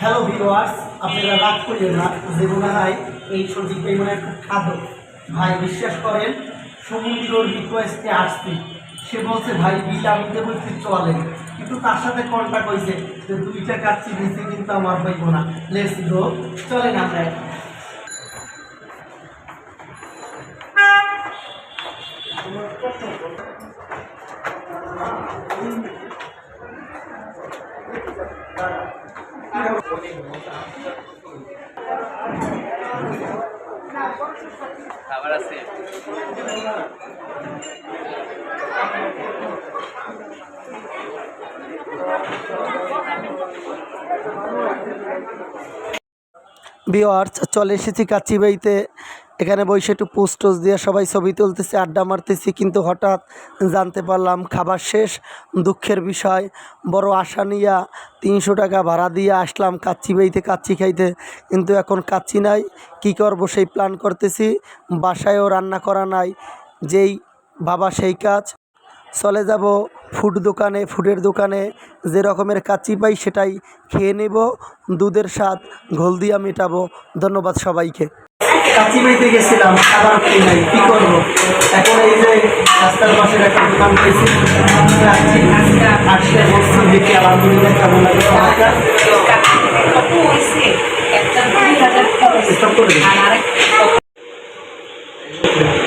Hello viewers আপনারা রাগ করিয়েন না যে মনে হয় এই সবজিটাই মনে হয় খুব খাদ্য ভাই, বিশ্বাস করেন, সমুদ্রের রিকোয়েস্টে আসছি। সে বলছে, ভাই বিল আমি দেবো একটু চলেন কিন্তু তার সাথে কন্ট্যাক্ট হয়েছে যে দুইটা কাচ্ছি নিচে কিন্তু আমার হইব না। লেটস গো চলেন আমরা এখন। খাবার আছে। বিওয়ার্স চলে এসেছি কাচিবাইতে। এখানে বসে একটু পোস্ট টোস্ট দিয়ে সবাই ছবি তুলতেছি, আড্ডা মারতেছি, কিন্তু হঠাৎ জানতে পারলাম খাবার শেষ, দুঃখের বিষয়, বড় আশা নিয়া তিনশো টাকা ভাড়া দিয়ে আসলাম কাচ্চিবাইতে কাচ্চি খাইতে, কিন্তু এখন কাচ্চি নাই, কী করব সেই প্ল্যান করতেছি, বাসায়ও রান্না করা নাই, যেই বাবা সেই কাজ, চলে যাব ফুড দোকানে, ফুডের দোকানে, যে রকমের কাচ্চি পাই সেটাই খেয়ে নেব, দুধের স্বাদ, ঘোল দিয়া মেটাবো, ধন্যবাদ সবাইকে। কাচ্চি পাইতে গেছিলাম খাবার খেয়ে নাই কী করব এখন এই যে রাস্তার পাশের একটা দোকান পেয়েছি আসলে বসছি দেখি আলহামদুলিল্লাহ কেমন লাগে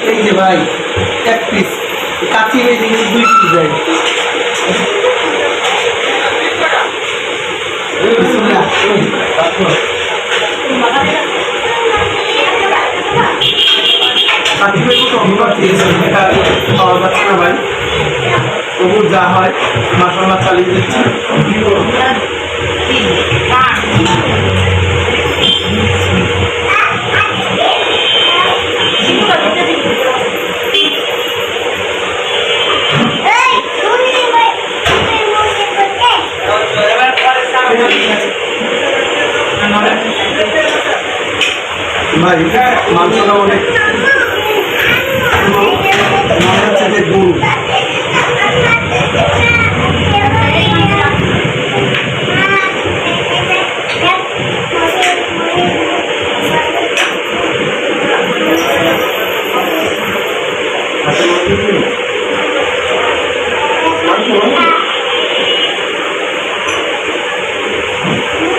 এই যে ভাই এক পিস জিনিস দুই পিস বিসমিল্লাহ। কাচ্চি কত অভিমান দিয়েছেন এটা পাওয়া যাচ্ছে না ভাই তবু যা হয় মাসাল্লাহ চালিয়ে দিচ্ছি ভাই মাংসটা অনেক। Thank you.